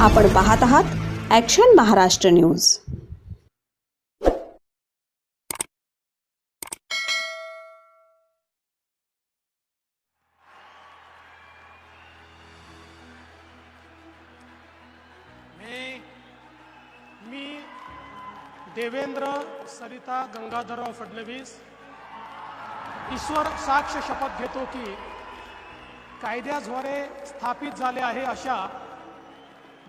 आपण पाहत आहात ॲक्शन महाराष्ट्र न्यूज मी मी देवेंद्र सरिता गंगाधरराव फडणवीस ईश्वर साक्ष शपथ घेतो की कायद्याद्वारे स्थापित झाले आहे अशा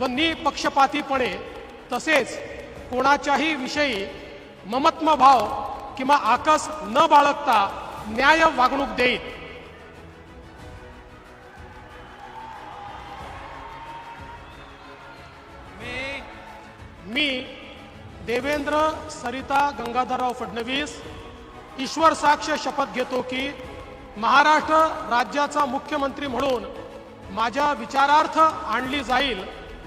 व निपक्षपातीपणे तसेच कोणाच्याही विषयी ममत्म भाव किंवा आकस न बाळगता न्याय वागणूक देईन. मी देवेंद्र सरिता गंगाधरराव फडणवीस ईश्वर साक्ष शपथ घेतो की महाराष्ट्र राज्याचा मुख्यमंत्री म्हणून माझ्या विचारार्थ आणली जाईल.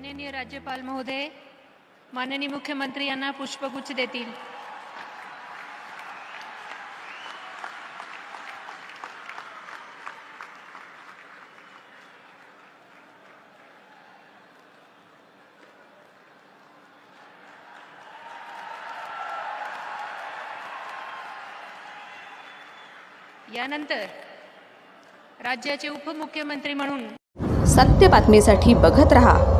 माननीय राज्यपाल महोदय माननीय मुख्यमंत्री यांना पुष्पगुच्छ देतील. यानंतर राज्याचे उपमुख्यमंत्री म्हणून सत्य बातमीसाठी बघत रहा.